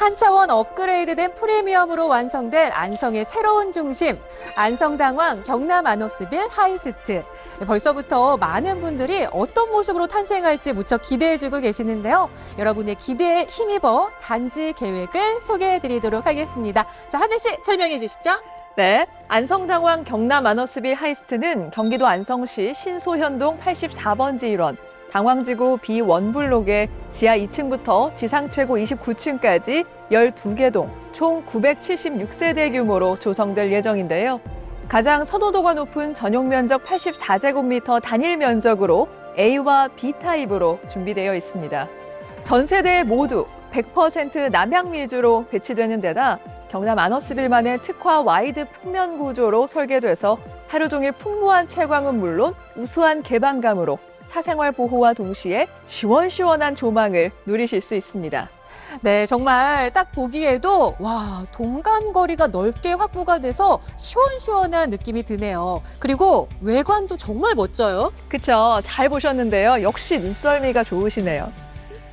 한 차원 업그레이드된 프리미엄으로 완성될 안성의 새로운 중심, 안성당왕 경남 아노스빌 하이스트. 벌써부터 많은 분들이 어떤 모습으로 탄생할지 무척 기대해주고 계시는데요. 여러분의 기대에 힘입어 단지 계획을 소개해드리도록 하겠습니다. 자, 하늘 씨 설명해 주시죠. 네, 안성당왕 경남 아너스빌 하이스트는 경기도 안성시 신소현동 84번지 일원 당왕지구 비원블록의 지하 2층부터 지상 최고 29층까지 12개 동, 총 976세대 규모로 조성될 예정인데요. 가장 선호도가 높은 전용 면적 84제곱미터 단일 면적으로 A와 B 타입으로 준비되어 있습니다. 전 세대 모두 100% 남향 위주로 배치되는 데다 경남 아너스빌만의 특화 와이드 평면 구조로 설계돼서 하루 종일 풍부한 채광은 물론 우수한 개방감으로 사생활 보호와 동시에 시원시원한 조망을 누리실 수 있습니다. 네, 정말 딱 보기에도 와, 동간 거리가 넓게 확보가 돼서 시원시원한 느낌이 드네요. 그리고 외관도 정말 멋져요. 그쵸? 잘 보셨는데요. 역시 눈썰미가 좋으시네요.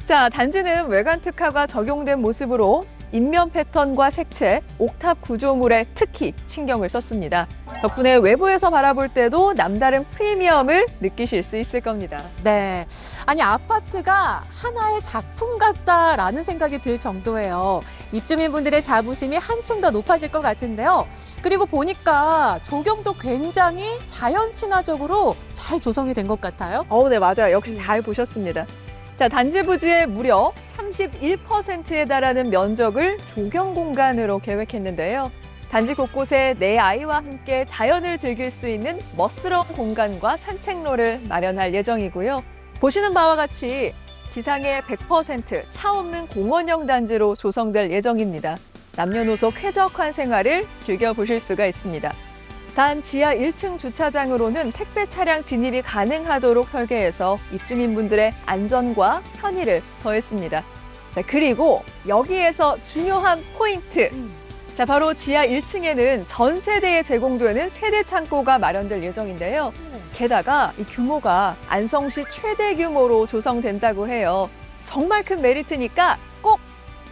자, 단지는 외관 특화가 적용된 모습으로 인면 패턴과 색채, 옥탑 구조물에 특히 신경을 썼습니다. 덕분에 외부에서 바라볼 때도 남다른 프리미엄을 느끼실 수 있을 겁니다. 네. 아니, 아파트가 하나의 작품 같다라는 생각이 들 정도예요. 입주민분들의 자부심이 한층 더 높아질 것 같은데요. 그리고 보니까 조경도 굉장히 자연 친화적으로 잘 조성이 된 것 같아요. 어우, 네, 맞아요. 역시 음. 잘 보셨습니다. 자, 단지 부지의 무려 31%에 달하는 면적을 조경 공간으로 계획했는데요. 단지 곳곳에 내 아이와 함께 자연을 즐길 수 있는 멋스러운 공간과 산책로를 마련할 예정이고요. 보시는 바와 같이 지상에 100%차 없는 공원형 단지로 조성될 예정입니다. 남녀노소 쾌적한 생활을 즐겨보실 수가 있습니다. 단 지하 1층 주차장으로는 택배 차량 진입이 가능하도록 설계해서 입주민분들의 안전과 편의를 더했습니다. 자, 그리고 여기에서 중요한 포인트. 자, 바로 지하 1층에는 전 세대에 제공되는 세대 창고가 마련될 예정인데요. 게다가 이 규모가 안성시 최대 규모로 조성된다고 해요. 정말 큰 메리트니까 꼭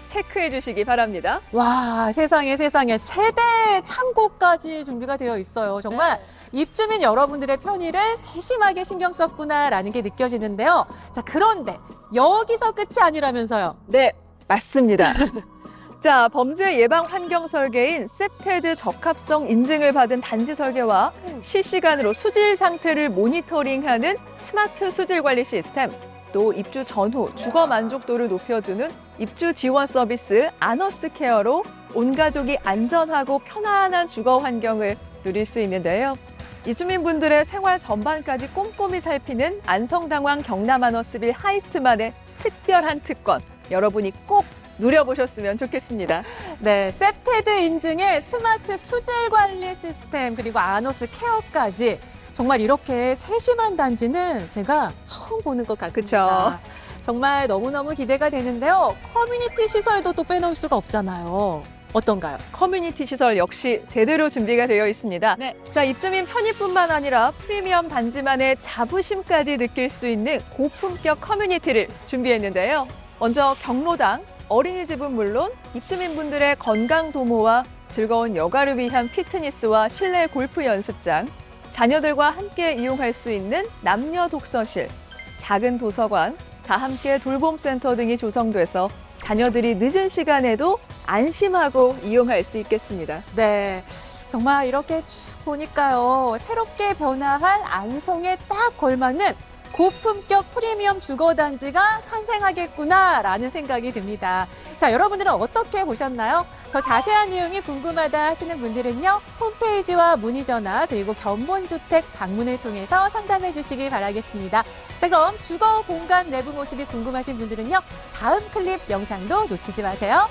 체크해 주시기 바랍니다. 와, 세상에 세상에 세대 창고까지 준비가 되어 있어요. 정말 입주민 여러분들의 편의를 세심하게 신경 썼구나라는 게 느껴지는데요. 자, 그런데 여기서 끝이 아니라면서요. 네, 맞습니다. 자, 범죄 예방 환경 설계인 셉테드 적합성 인증을 받은 단지 설계와 실시간으로 수질 상태를 모니터링하는 스마트 수질 관리 시스템, 또 입주 전후 주거 만족도를 높여주는 입주 지원 서비스 아너스 케어로 온 가족이 안전하고 편안한 주거 환경을 누릴 수 있는데요. 입주민분들의 생활 전반까지 꼼꼼히 살피는 안성당왕 경남 아너스빌 하이스트만의 특별한 특권 여러분이 꼭 누려보셨으면 좋겠습니다. 네, 셉테드 인증의 스마트 수질 관리 시스템 그리고 아노스 케어까지 정말 이렇게 세심한 단지는 제가 처음 보는 것 같습니다. 정말 너무너무 기대가 되는데요. 커뮤니티 시설도 또 빼놓을 수가 없잖아요. 어떤가요? 커뮤니티 시설 역시 제대로 준비가 되어 있습니다. 네. 자, 입주민 편의뿐만 아니라 프리미엄 단지만의 자부심까지 느낄 수 있는 고품격 커뮤니티를 준비했는데요. 먼저 경로당, 어린이집은 물론 입주민분들의 건강 도모와 즐거운 여가를 위한 피트니스와 실내 골프 연습장, 자녀들과 함께 이용할 수 있는 남녀 독서실, 작은 도서관, 다 함께 돌봄 센터 등이 조성돼서 자녀들이 늦은 시간에도 안심하고 이용할 수 있겠습니다. 네. 정말 이렇게 쭉 보니까요. 새롭게 변화할 안성에 딱 걸맞는 고품격 프리미엄 주거 단지가 탄생하겠구나라는 생각이 듭니다. 자, 여러분들은 어떻게 보셨나요? 더 자세한 내용이 궁금하다 하시는 분들은요, 홈페이지와 문의 전화, 그리고 견본주택 방문을 통해서 상담해 주시기 바라겠습니다. 자, 그럼 주거 공간 내부 모습이 궁금하신 분들은요, 다음 클립 영상도 놓치지 마세요.